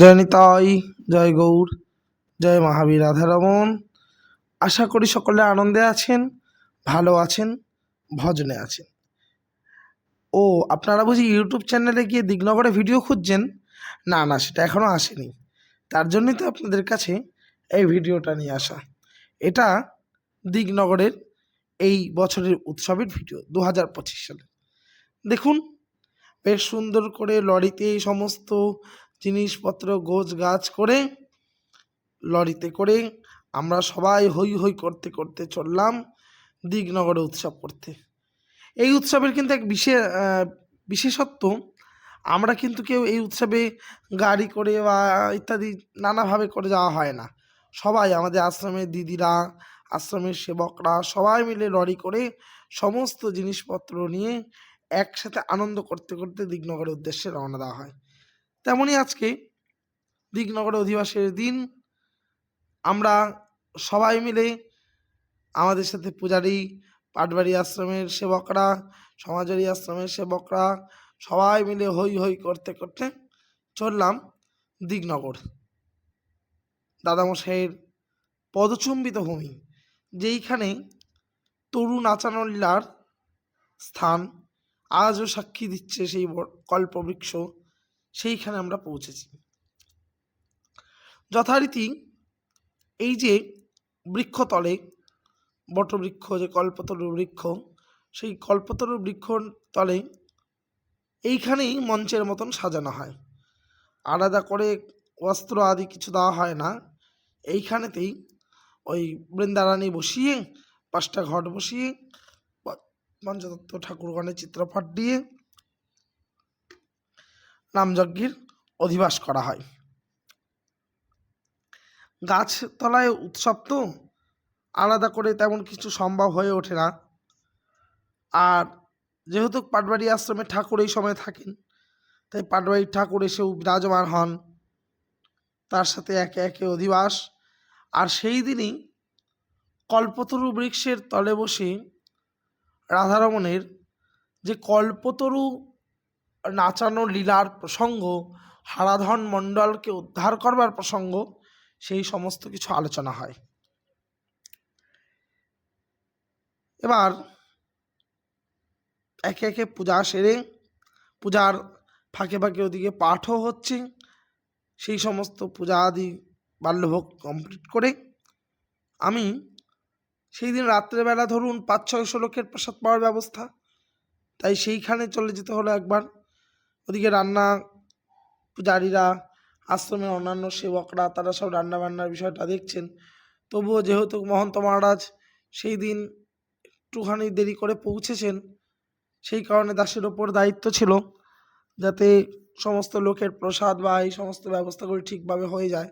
জয় নিতাই, জয় গৌর, জয় মহাবীর রাধারমন। আশা করি সকলে আনন্দে আছেন, ভালো আছেন, ভজনে আছেন। ও, আপনারা বুঝি ইউটিউব চ্যানেলে গিয়ে দিগনগরে ভিডিও খুঁজছেন? না না, সেটা এখনও আসেনি। তার জন্যই তো আপনাদের কাছে এই ভিডিওটা নিয়ে আসা। এটা দিগনগরের এই বছরের উৎসবের ভিডিও দু হাজার পঁচিশ সালে। দেখুন, বেশ সুন্দর করে লরিতে সমস্ত জিনিসপত্র, গোছ গাছ করে লরিতে করে আমরা সবাই হই হই করতে করতে চললাম দিগনগরে উৎসব করতে। এই উৎসবের কিন্তু এক বিশেষ বিশেষত্ব, আমরা কিন্তু কেউ এই উৎসবে গাড়ি করে বা ইত্যাদি নানাভাবে করে যাওয়া হয় না। সবাই আমাদের আশ্রমের দিদিরা, আশ্রমের সেবকরা সবাই মিলে লরি করে সমস্ত জিনিসপত্র নিয়ে একসাথে আনন্দ করতে করতে দিগনগরের উদ্দেশ্যে রওনা দেওয়া হয়। তেমনই আজকে দিগনগর অধিবাসের দিন। আমরা সবাই মিলে আমাদের সাথে পূজারী, পাটবাড়ি আশ্রমের সেবকরা, সমাজবাড়ি আশ্রমের সেবকরা, সবাই মিলে হই হই করতে করতে চললাম দিগনগর দাদামশাইয়ের পদচুম্বিত ভূমি, যেইখানে তরু নাচানলীলার স্থান, আজও সাক্ষী দিচ্ছে সেই কল্পবৃক্ষ সেইখানে আমরা পৌঁছেছি। যথারীতি এই যে বৃক্ষতলে, বটবৃক্ষ, যে কল্পতরু বৃক্ষ, সেই কল্পতরু বৃক্ষ তলে এইখানেই মঞ্চের মতন সাজানো হয়। আলাদা করে অস্ত্র আদি কিছু দেওয়া হয় না। এইখানেতেই ওই বৃন্দারানী বসিয়ে, পাঁচটা ঘট বসিয়ে প- পঞ্চতত্ত্ব ঠাকুরগণের চিত্রপট দিয়ে নামযজ্ঞের অধিবাস করা হয়। গাছতলায় উৎসব তো আলাদা করে তেমন কিছু সম্ভব হয়ে ওঠে না। আর যেহেতু পাটবাড়ি আশ্রমে ঠাকুর এই সময় থাকেন, তাই পাটবাড়ির ঠাকুর এসেও বিরাজমান হন। তার সাথে একে একে অধিবাস। আর সেই দিনই কল্পতরু বৃক্ষের তলে বসে রাধারমণের যে কল্পতরু নাচানো লীলার প্রসঙ্গ, হারাধন মণ্ডলকে উদ্ধার করবার প্রসঙ্গ, সেই সমস্ত কিছু আলোচনা হয়। এবার একে একে পূজা সেরে, পূজার ফাঁকে ফাঁকে ওদিকে পাঠও হচ্ছে। সেই সমস্ত পূজা আদি বাল্যভোগ কমপ্লিট করে আমি সেই দিন রাত্রেবেলা ধরুন পাঁচ ছয়শো লোকের প্রসাদ পাওয়ার ব্যবস্থা, তাই সেইখানে চলে যেতে হলো একবার। ওদিকে রান্না পূজারীরা, আশ্রমের অন্যান্য সেবকরা, তারা সব রান্না বান্নার বিষয়টা দেখছেন। তবুও যেহেতু মহন্ত মহারাজ সেই দিন একটুখানি দেরি করে পৌঁছেছেন, সেই কারণে দাসের ওপর দায়িত্ব ছিল যাতে সমস্ত লোকের প্রসাদ বা এই সমস্ত ব্যবস্থাগুলি ঠিকভাবে হয়ে যায়।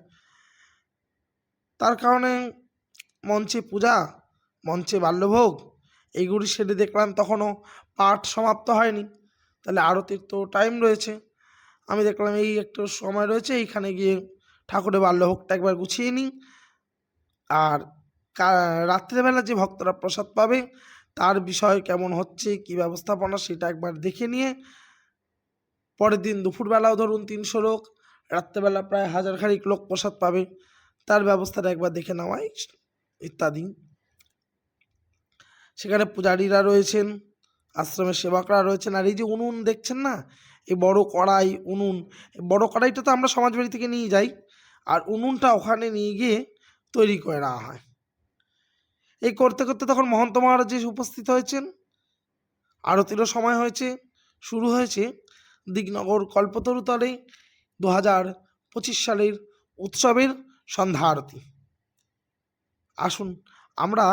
তার কারণে মঞ্চে পূজা, মঞ্চে বাল্যভোগ, এইগুলি সেরে দেখলাম তখনও পাঠ সমাপ্ত হয়নি। তাহলে আরতির তো টাইম রয়েছে। আমি দেখলাম এই একটু সময় রয়েছে, এইখানে গিয়ে ঠাকুরের বাল্যভোগটা একবার গুছিয়ে নিই। আর রাত্রেবেলা যে ভক্তরা প্রসাদ পাবে, তার বিষয় কেমন হচ্ছে, কি ব্যবস্থাপনা সেটা একবার দেখে নিয়ে, পরের দিন দুপুরবেলাও ধরুন তিনশো লোক, রাত্রেবেলা প্রায় হাজার খানিক লোক প্রসাদ পাবে, তার ব্যবস্থাটা একবার দেখে নেওয়াই ইত্যাদি। সেখানে পূজারীরা রয়েছেন আশ্রমের সেবকরা রয়েছেন আর এই যে উনুন দেখছেন না? এই বড় কড়াই, উনুন, বড় কড়াইটা তো আমরা সমাজবাড়ি থেকে নিয়ে যাই। আর উনুনটা ওখানে নিয়ে গিয়ে তৈরি করে নেওয়া হয়। এই করতে করতে তখন মহন্ত মহারাজ উপস্থিত হয়েছেন। আরতিরও সময় হয়েছে, শুরু হয়েছে দিগনগর কল্পতরুতলে দু হাজার পঁচিশ সালের উৎসবের সন্ধ্যা আরতি। আসুন, আমরা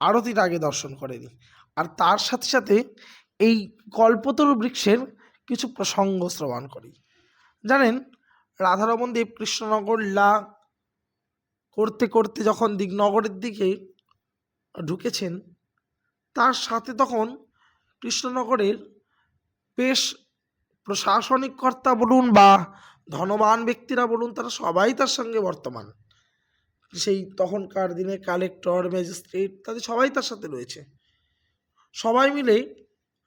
আরতির আগে দর্শন করে নিই। আর তার সাথে সাথে এই কল্পতরু বৃক্ষের কিছু প্রসঙ্গ শ্রবণ করি। জানেন, রাধারমন দেব কৃষ্ণনগর লা করতে করতে যখন দিগনগরের দিকে ঢুকেছেন, তার সাথে তখন কৃষ্ণনগরের বেশ প্রশাসনিক কর্তা বলুন বা ধনবান ব্যক্তিরা বলুন, তারা সবাই তার সঙ্গে বর্তমান। সেই তখনকার দিনে কালেক্টর, ম্যাজিস্ট্রেট, তাদের সবাই তার সাথে রয়েছে। সবাই মিলে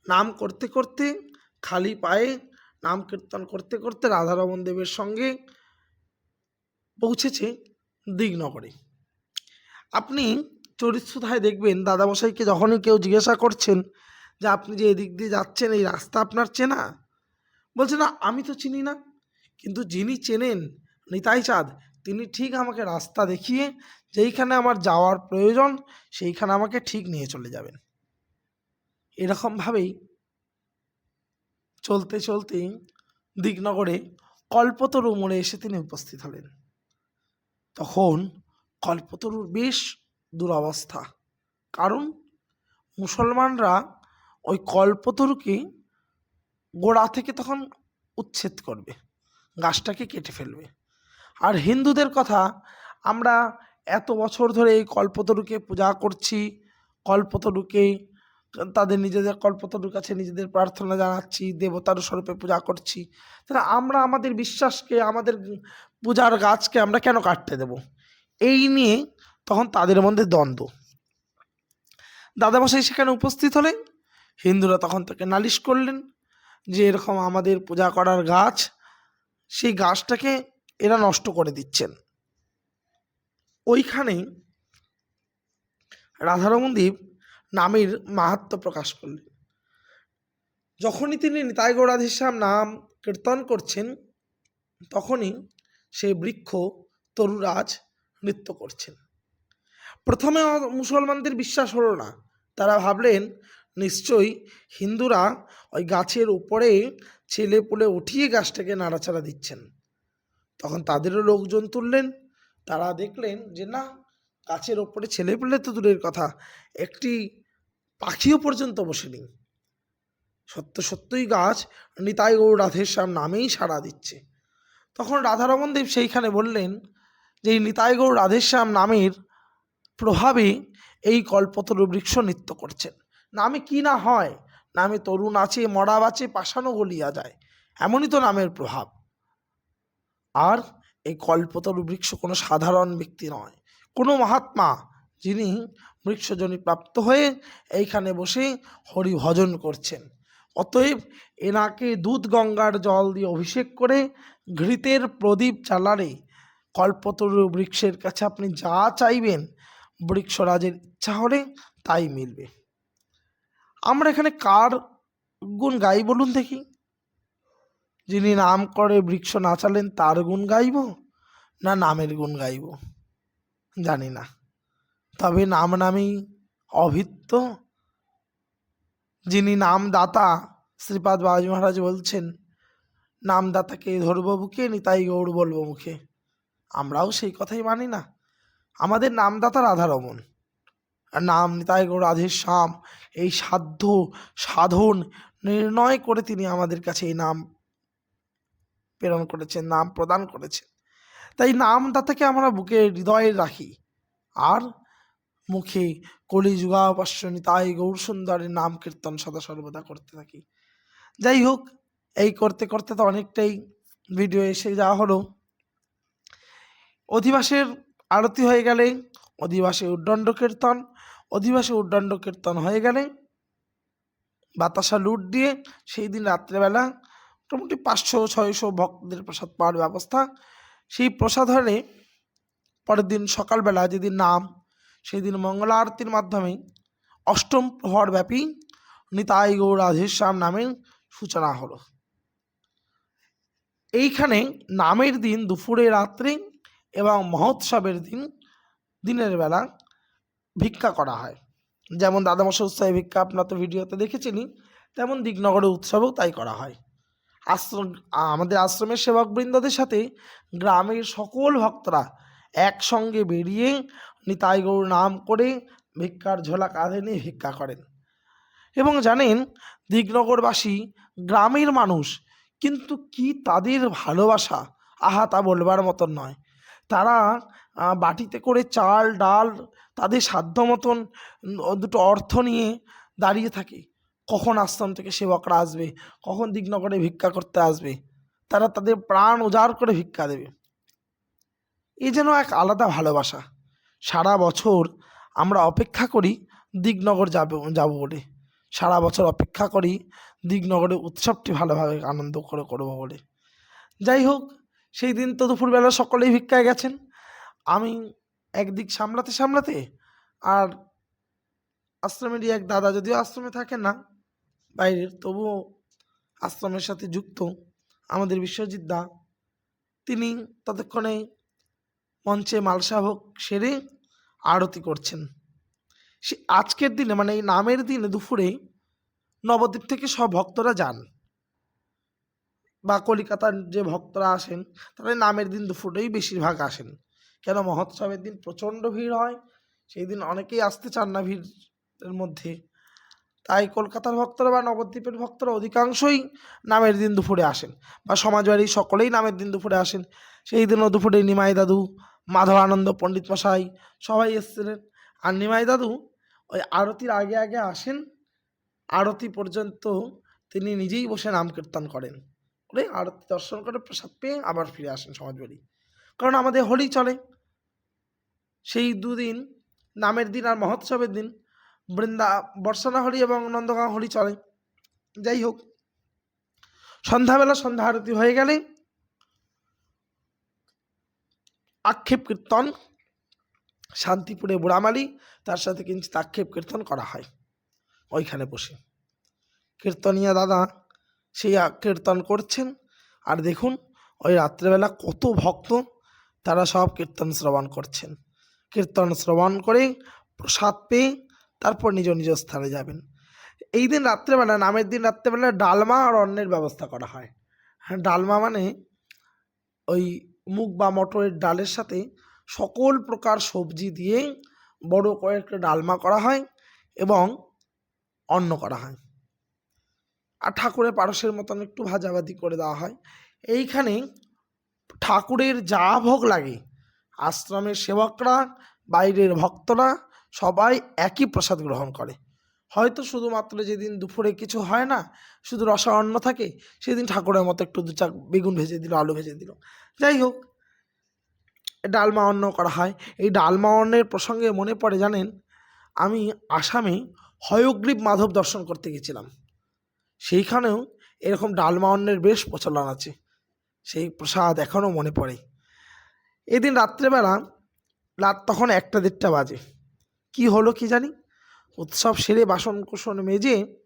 নাম করতে করতে খালি পায়ে নাম কীর্তন করতে করতে রাধারমন দেবের সঙ্গে পৌঁছেছে দিগনগরে। আপনি চরিত্রধায় দেখবেন দাদামশাইকে যখনই কেউ জিজ্ঞাসা করছেন যে আপনি যে এদিক দিয়ে যাচ্ছেন, এই রাস্তা আপনার চেনা? বলছে, না, আমি তো চিনি না। কিন্তু যিনি চেনেন নিতাই চাঁদ, তিনি ঠিক আমাকে রাস্তা দেখিয়ে যেইখানে আমার যাওয়ার প্রয়োজন সেইখানে আমাকে ঠিক নিয়ে চলে যাবেন। এরকমভাবেই চলতে চলতে দিগনগরে কল্পতরু মোড়ে এসে তিনি উপস্থিত হলেন। তখন কল্পতরুর বেশ দুরবস্থা। কারণ মুসলমানরা ওই কল্পতরুকে গোড়া থেকে তখন উচ্ছেদ করবে, গাছটাকে কেটে ফেলবে। আর হিন্দুদের কথা, আমরা এত বছর ধরে এই কল্পতরুকে পূজা করছি, কল্পতরুকে তাদের নিজেদের কল্পতরুর কাছে নিজেদের প্রার্থনা জানাচ্ছি, দেবতার স্বরূপে পূজা করছি। তাহলে আমরা আমাদের বিশ্বাসকে, আমাদের পূজার গাছকে আমরা কেন কাটতে দেব? এই নিয়ে তখন তাদের মধ্যে দ্বন্দ্ব। দাদামশাই সেখানে উপস্থিত হলেন। হিন্দুরা তখন তাকে নালিশ করলেন যে এরকম আমাদের পূজা করার গাছ, সেই গাছটাকে এরা নষ্ট করে দিচ্ছেন। ওইখানেই রাধারমণদ্বীপ নামের মাহাত্ম প্রকাশ করলেন। যখনই তিনি নিতাই গৌরাধীশ্যাম নাম কীর্তন করছেন, তখনই সেই বৃক্ষ তরুরাজ নৃত্য করছেন। প্রথমে মুসলমানদের বিশ্বাস হলো না। তারা ভাবলেন, নিশ্চয়ই হিন্দুরা ওই গাছের উপরে ছেলে পুলে উঠিয়ে গাছটাকে নাড়াচাড়া দিচ্ছেন। তখন তাদেরও লোকজন তুললেন। তারা দেখলেন যে, না, গাছের ওপরে ছেলে পেলে তো দূরের কথা। একটি পাখিও পর্যন্ত বসেনি। সত্য সত্যই গাছ নিতাই গৌর রাধেশ্যাম নামেই সাড়া দিচ্ছে। তখন রাধারমন দেব সেইখানে বললেন যে, এই নিতাই গৌর রাধেশ্যাম নামের প্রভাবে এই কল্পতরু বৃক্ষ নৃত্য করছেন। নামে কি না হয়? নামে তরুণ আছে মরা বাঁচে পাষাণও গলিয়া যায়। এমনই তো নামের প্রভাব। আর এই কল্পতরু বৃক্ষ কোনো সাধারণ ব্যক্তি নয়। কোনো মহাত্মা যিনি বৃক্ষজনী প্রাপ্ত হয়ে এইখানে বসে হরি ভজন করছেন। অতএব এনাকে দুধ গঙ্গার জল দিয়ে অভিষেক করে ঘৃতের প্রদীপ জ্বালারে কল্পতরু বৃক্ষের কাছে আপনি যা চাইবেন, বৃক্ষরাজের ইচ্ছা হলে তাই মিলবে। আমরা এখানে কার গুণ গাই বলুন দেখি। যিনি নাম করে বৃক্ষ নাচালেন তার গুণ গাইব না নামের গুণ গাইব? জানি না। তবে নাম নামেই অভিত্য যিনি নামদাতা শ্রীপাদ বাবাজি মহারাজ বলছেন, নামদাতাকে ধরব বুকে, নিতাই গৌর বলব মুখে। আমরাও সেই কথাই মানি না। আমাদের নামদাতা রাধারমন, আর নাম নিতাই গৌর রাধের শ্যাম, এই সাধ্য সাধন নির্ণয় করে তিনি আমাদের কাছে এই নাম প্রেরণ করেছেন, নাম প্রদান করেছেন। তাই নামদাতাকে আমরা বুকে হৃদয়ে রাখি। আর মুখে কলি যুগাপাস্য নিতাই গৌর সুন্দরের নাম কীর্তন সদা সর্বদা করতে থাকি। যাই হোক, এই করতে করতে তো অনেকটাই ভিডিও এসে যাওয়া হলো। অধিবাসের আরতি হয়ে গেলে অধিবাসে উদ্দণ্ড কীর্তন, অধিবাসে উদ্দণ্ড কীর্তন হয়ে গেলে বাতাসা লুট দিয়ে সেই দিন রাত্রেবেলা মোটামুটি পাঁচশো, ছয়শো ভক্তদের প্রসাদ পাওয়ার ব্যবস্থা। সেই প্রসাদ হলে পরের দিন সকালবেলা যেদিন নাম সেই দিন মঙ্গলা আরতির মাধ্যমে অষ্টম প্রহর ব্যাপী নিতাই গৌর রাধেশ্যাম নামের সূচনা হলো। এইখানে নামের দিন দুপুরে রাত্রে এবং মহোৎসবের দিন দিনের বেলা ভিক্ষা করা হয়। যেমন দাদামশাই উৎসবে ভিক্ষা আপনার তো ভিডিওতে দেখেছেনই তেমন দিগনগরে উৎসবেও তাই করা হয়। আশ্রম, আমাদের আশ্রমের সেবকবৃন্দদের সাথে গ্রামের সকল ভক্তরা একসঙ্গে বেরিয়ে নিতাই গৌর নাম করে ভিক্ষার ঝোলা কাঁধে নিয়ে ভিক্ষা করেন। এবং জানেন, দিগনগরবাসী গ্রামের মানুষ, কিন্তু কি তাদের ভালোবাসা? আহা, তা বলবার মতন নয়। তারা বাটিতে করে চাল, ডাল, তাদের সাধ্য মতন দুটো অর্থ নিয়ে দাঁড়িয়ে থাকে। কখন আশ্রম থেকে সেবকরা আসবে? কখন দিগনগরে ভিক্ষা করতে আসবে? তারা তাদের প্রাণ উজাড় করে ভিক্ষা দেবে। এ যেন এক আলাদা ভালোবাসা। সারা বছর আমরা অপেক্ষা করি দিগনগর যাবে, যাব বলে। সারা বছর অপেক্ষা করি দিগনগরে উৎসবটি ভালোভাবে আনন্দ করে করব বলে। যাই হোক, সেই দিন তো দুপুরবেলা সকলেই ভিক্ষায় গেছেন। আমি একদিক সামলাতে সামলাতে আর আশ্রমেরই এক দাদা যদিও আশ্রমে থাকেন না, বাইরের, তবুও আশ্রমের সাথে যুক্ত আমাদের বিশ্বজিৎ দা, তিনি ততক্ষণে মঞ্চে মালসা ভোগ সেরে আরতি করছেন। সে আজকের দিনে মানে এই নামের দিনে দুপুরে নবদ্বীপ থেকে সব ভক্তরা যান। বা কলিকাতার যে ভক্তরা আসেন তারা নামের দিন দুপুরেই বেশিরভাগ আসেন। কেন, মহোৎসবের দিন প্রচণ্ড ভিড় হয়, সেই দিন অনেকেই আসতে চান না ভিড়ের মধ্যে। তাই কলকাতার ভক্তরা বা নবদ্বীপের ভক্তরা অধিকাংশই নামের দিন দুপুরে আসেন। বা সমাজবাড়ি সকলেই নামের দিন দুপুরে আসেন। সেই দিনও দুপুরে নিমাই দাদু মাধব আনন্দ, পণ্ডিত মশাই, সবাই এসেছিলেন। আর নিমাই দাদু ওই আরতির আগে আগে আসেন। আরতি পর্যন্ত তিনি নিজেই বসে নাম কীর্তন করেন। করে আরতি দর্শন করে প্রসাদ পেয়ে আবার ফিরে আসেন সমাজবাড়ি কারণ আমাদের হোলি চলে। সেই দুদিন, নামের দিন আর মহোৎসবের দিন, বৃন্দা বর্ষনা হোলি এবং নন্দগাঁও হোলি চলে। যাই হোক, সন্ধ্যাবেলা সন্ধ্যা আরতি হয়ে গেলে আক্ষেপ কীর্তন, শান্তিপুরে বুড়ামালি, তার সাথে কিঞ্চিত আক্ষেপ কীর্তন করা হয়। ওইখানে বসে। কীর্তনিয়া দাদা সেই কীর্তন করছেন। আর দেখুন, ওই রাত্রেবেলা কত ভক্ত, তারা সব কীর্তন শ্রবণ করছেন। কীর্তন শ্রবণ করে প্রসাদ পেয়ে তারপর নিজ নিজ স্থানে যাবেন। এই দিন রাত্রেবেলা, নামের দিন রাত্রেবেলা ডালমা আর অন্নের ব্যবস্থা করা হয়। হ্যাঁ ডালমা মানে ওই মুগ বা মটরের ডালের সাথে সকল প্রকার সবজি দিয়ে বড় করে একটা ডালমা করা হয় এবং অন্ন করা হয়। আর ঠাকুরের পারসের মতন একটু ভাজাভাজি করে দেওয়া হয়। এইখানে ঠাকুরের যা ভোগ লাগে, আশ্রমের সেবকরা, বাইরের ভক্তরা সবাই একই প্রসাদ গ্রহণ করে। হয়তো শুধুমাত্র যেদিন দুপুরে কিছু হয় না, শুধু রসা অন্ন থাকে, সেদিন ঠাকুরের মতো একটু দু চাক বেগুন ভেজে দিল, আলু ভেজে দিল। যাই হোক, ডালমা অন্ন করা হয়। এই ডালমা অন্নের প্রসঙ্গে মনে পড়ে জানেন, আমি আসামে হয়গ্রীব মাধব দর্শন করতে গেছিলাম। সেইখানেও এরকম ডালমা অন্নের বেশ প্রচলন আছে। সেই প্রসাদ এখনও মনে পড়ে। এদিন রাত্রেবেলা, রাত তখন একটা দেড়টা বাজে। কি হলো কি জানি? উৎসব সেরে বাসন কুসন মেজে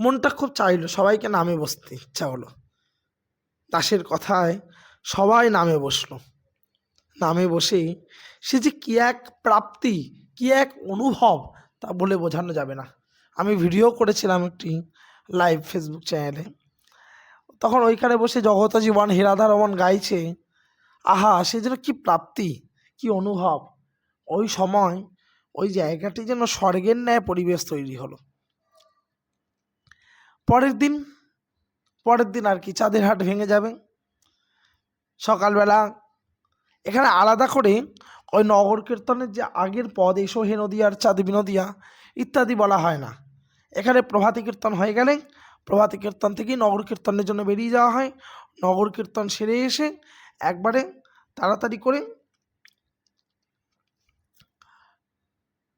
মনটা খুব চাইলো, সবাইকে নামে বসতে ইচ্ছা হলো। দাসের কথায় সবাই নামে বসল। নামে বসে সে যে কী এক প্রাপ্তি, কী এক অনুভব তা বলে বোঝানো যাবে না। আমি ভিডিও করেছিলাম একটি লাইভ ফেসবুক চ্যানেলে। তখন ওইখানে বসে জগতা জীবন হীরাধা রমন গাইছে, আহা, সে যেন কী প্রাপ্তি, কি অনুভব। ওই সময় ওই জায়গাটি যেন স্বর্গের ন্যায় পরিবেশ তৈরি হলো। পরের দিন পরের দিন আর কি, চাঁদের হাট ভেঙে যাবে। সকালবেলা এখানে আলাদা করে ওই নগর কীর্তনের যে আগের পদ এসো হে নদিয়ার চাঁদ বিনদিয়া ইত্যাদি বলা হয় না। এখানে প্রভাতী কীর্তন হয়ে গেলে প্রভাতী কীর্তন থেকেই নগর কীর্তনের জন্য বেরিয়ে যাওয়া হয়। নগর কীর্তন সেরে এসে একবারে তাড়াতাড়ি করে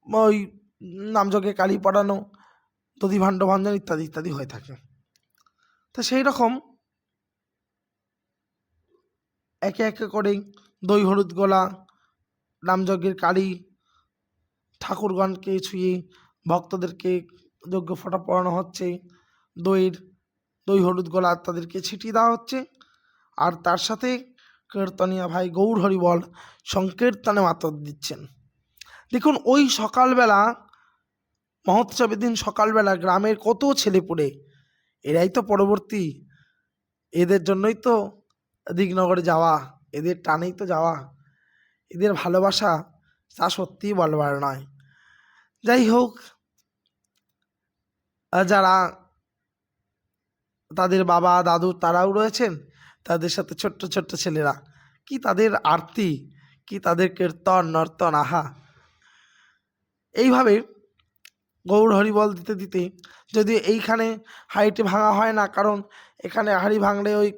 ওই নামযজ্ঞে কালী পড়ানো, দধি ভাণ্ড ভঞ্জন ইত্যাদি ইত্যাদি হয়ে থাকে। তো সেই রকম একে একে করে দই, হলুদ গোলা, নামযজ্ঞের কালী ঠাকুরগণকে ছুঁয়ে ভক্তদেরকে যজ্ঞ ফোঁটা পড়ানো হচ্ছে। দইয়ের, দই, হলুদ গোলা তাদেরকে ছিটিয়ে দেওয়া হচ্ছে। আর তার সাথে কীর্তনিয়া ভাই গৌর হরিবল সংকীর্তনে মাতর দিচ্ছেন। দেখুন, ওই সকালবেলা, মহোৎসবের দিন সকালবেলা গ্রামের কত ছেলেপুলে এরাই তো পরবর্তী। এদের জন্যই তো দিগনগরে যাওয়া, এদের টানেই তো যাওয়া। এদের ভালোবাসা তা সত্যিই বলবার নয়। যাই হোক, যারা তাদের বাবা, দাদু তারাও রয়েছেন, তাদের সাথে ছোট্ট ছোট্ট ছেলেরা। কি তাদের আরতি, কি তাদের কীর্তন, নর্তন, আহা। এইভাবে গৌর হরিবল দিতে দিতে যদি এইখানে হাঁড়িটি ভাঙা হয় না, কারণ এখানে হাঁড়ি ভাঙলে ওই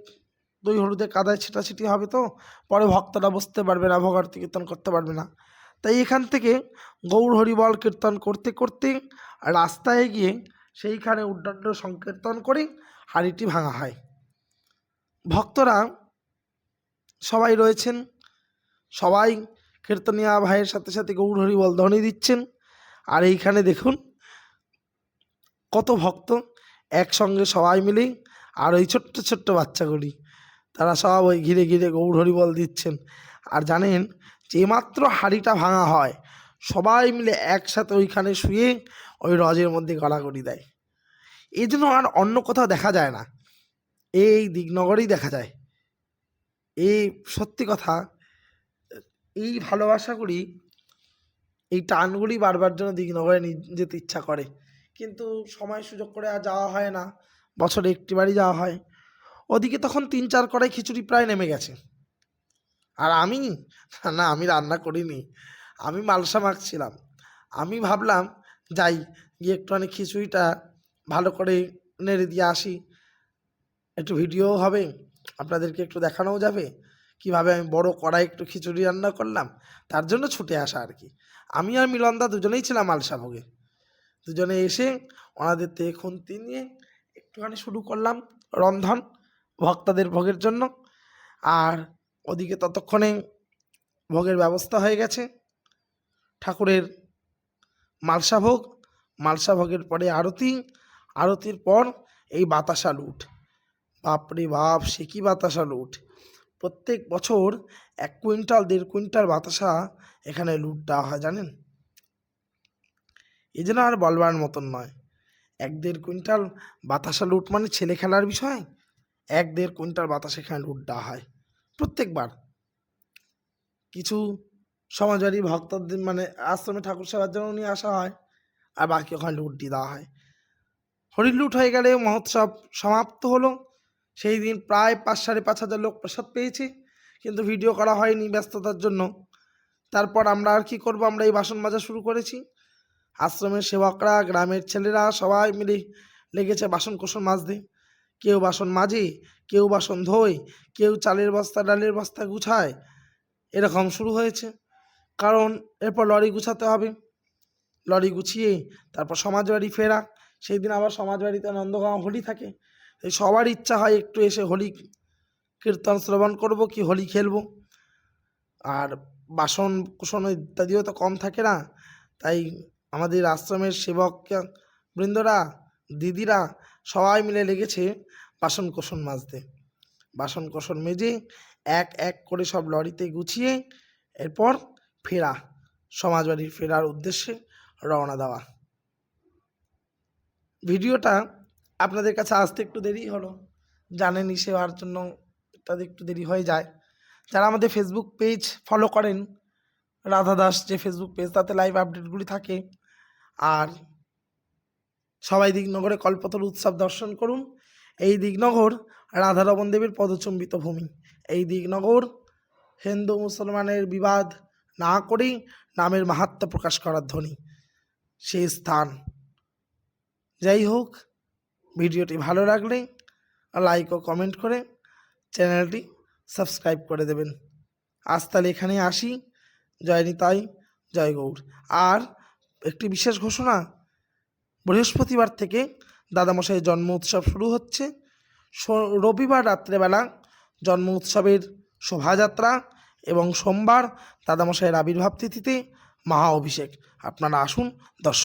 দই হলুদে কাদায় ছিটাছিটি হবে তো, পরে ভক্তরা বসতে পারবে না ভোগারতি কীর্তন করতে পারবে না। তাই এখান থেকে গৌর হরিবল কীর্তন করতে করতে রাস্তায় গিয়ে সেইখানে উদ্দণ্ড সংকীর্তন করে হাঁড়িটি ভাঙা হয়। ভক্তরা সবাই রয়েছেন, সবাই কীর্তনিয়া ভাইয়ের সাথে সাথে গৌর হরি বল ধ্বনি দিচ্ছেন। আর এইখানে দেখুন, কত ভক্ত একসঙ্গে সবাই মিলে আর ওই ছোট্ট ছোট্ট বাচ্চাগুলি, তারা সব ওই ঘিরে ঘিরে গৌর বল দিচ্ছেন। আর জানেন যে মাত্র হাঁড়িটা ভাঙা হয়, সবাই মিলে একসাথে ওইখানে শুয়ে ওই রজের মধ্যে গড়াগড়ি দেয়। এই জন্য আর অন্য কোথাও দেখা যায় না। এই দিগনগরেই দেখা যায়। এই সত্যি কথা, এই ভালোবাসাগুলি এই টানগুলি বারবার জন্য দিগনগরে নি- যেতে ইচ্ছা করে। কিন্তু সময় সুযোগ করে আর যাওয়া হয় না। বছরে একটি বাড়ি যাওয়া হয়। ওদিকে তখন তিন চার কড়াই খিচুড়ি প্রায় নেমে গেছে। আর আমি? না, আমি রান্না করিনি। আমি মালসা মাখছিলাম। আমি ভাবলাম, যাই, গিয়ে একটুখানি খিচুড়িটা ভালো করে নেড়ে দিয়ে আসি। একটু ভিডিও হবে। আপনাদেরকে একটু দেখানোও যাবে। কীভাবে আমি বড় কড়াই একটু খিচুড়ি রান্না করলাম, তার জন্য ছুটে আসা আর কি আমি আর মিলনদা দুজনেই ছিলাম আলসা ভোগে। দুজনে এসে ওনাদের থেকে খুন্তি নিয়ে একটুখানি শুরু করলাম রন্ধন ভক্তদের ভোগের জন্য। আর ওদিকে ততক্ষণে ভোগের ব্যবস্থা হয়ে গেছে। ঠাকুরের মালসা ভোগ, মালসা ভোগের পরে আরতি, আরতির পর এই বাতাসা লুট। বাপরে বাপ, সে কি বাতাসা লুট? প্রত্যেক বছর এক কুইন্টাল, দেড় কুইন্টাল বাতাসা এখানে লুট দেওয়া হয়, জানেন? এই জন্য আর বলবার মতন নয়। এক দেড় কুইন্টাল বাতাসা লুট মানে ছেলে খেলার বিষয়? এক দেড় কুইন্টাল বাতাস এখানে লুট দেওয়া হয়, প্রত্যেকবার। কিছু সমাজবাড়ি ভক্তদের মানে আশ্রমে ঠাকুর সেবার জন্য নিয়ে আসা হয়, আর বাকি ওখানে লুট দিয়ে দেওয়া হয়। হরির লুট হয়ে গেলে মহোৎসব সমাপ্ত হলো। সেই দিন প্রায় পাঁচ, সাড়ে পাঁচ হাজার লোক প্রসাদ পেয়েছে। কিন্তু ভিডিও করা হয়নি ব্যস্ততার জন্য। তারপর আমরা আর কি করব? আমরা এই বাসন মাজা শুরু করেছি। আশ্রমের সেবকরা, গ্রামের ছেলেরা সবাই মিলে লেগেছে বাসন কোসন মাজতে। কেউ বাসন মাজে, কেউ বাসন ধোয়, কেউ চালের বস্তা, ডালের বস্তা গুছায়। এরকম শুরু হয়েছে। কারণ এরপর লরি গুছাতে হবে। লরি গুছিয়ে তারপর সমাজবাড়ি ফেরা। সেই দিন আবার সমাজবাড়িতে নন্দগাঁও হোলি থাকে। এই সবার ইচ্ছা হয় একটু এসে হোলি কীর্তন শ্রবণ করব কি হোলি খেলব। আর বাসন কুসন ইত্যাদিও তো কম থাকে না। তাই আমাদের আশ্রমের সেবক বৃন্দরা, দিদিরা সবাই মিলে লেগেছে বাসন কোসন মাজতে। বাসন কোসন মেজে এক এক করে সব লরিতে গুছিয়ে এরপর ফেরা, সমাজবাড়ির ফেরার উদ্দেশ্যে রওনা দেওয়া। ভিডিওটা আপনাদের কাছে আসতে একটু দেরি হলো। জানেনই সেবার জন্য তাদের একটু দেরি হয়ে যায়। যারা আমাদের ফেসবুক পেজ ফলো করেন, রাধা দাস যে ফেসবুক পেজ তাতে লাইভ আপডেটগুলি থাকে। আর সবাই দিগনগরে কল্পতরু উৎসব দর্শন করুন। এই দিগনগর রাধারমন দেবীর পদচুম্বিত ভূমি। এই দিগনগর হিন্দু মুসলমানের বিবাদ না করেই নামের মাহাত্ম্য প্রকাশ করার ধ্বনি। সেই স্থান। যাই হোক ভিডিওটি ভালো লাগলে লাইক ও কমেন্ট করে চ্যানেলটি সাবস্ক্রাইব করে দেবেন। আজ তাহলে এখানে আসি। জয় নিতাই, জয় গৌর। আর একটি বিশেষ ঘোষণা, বৃহস্পতিবার থেকে দাদামশাইয়ের জন্ম উৎসব শুরু হচ্ছে। রবিবার রাত্রেবেলা জন্ম উৎসবের শোভাযাত্রা এবং সোমবার দাদামশাইয়ের আবির্ভাব তিথিতে মহা অভিষেক। আপনারা আসুন, দর্শন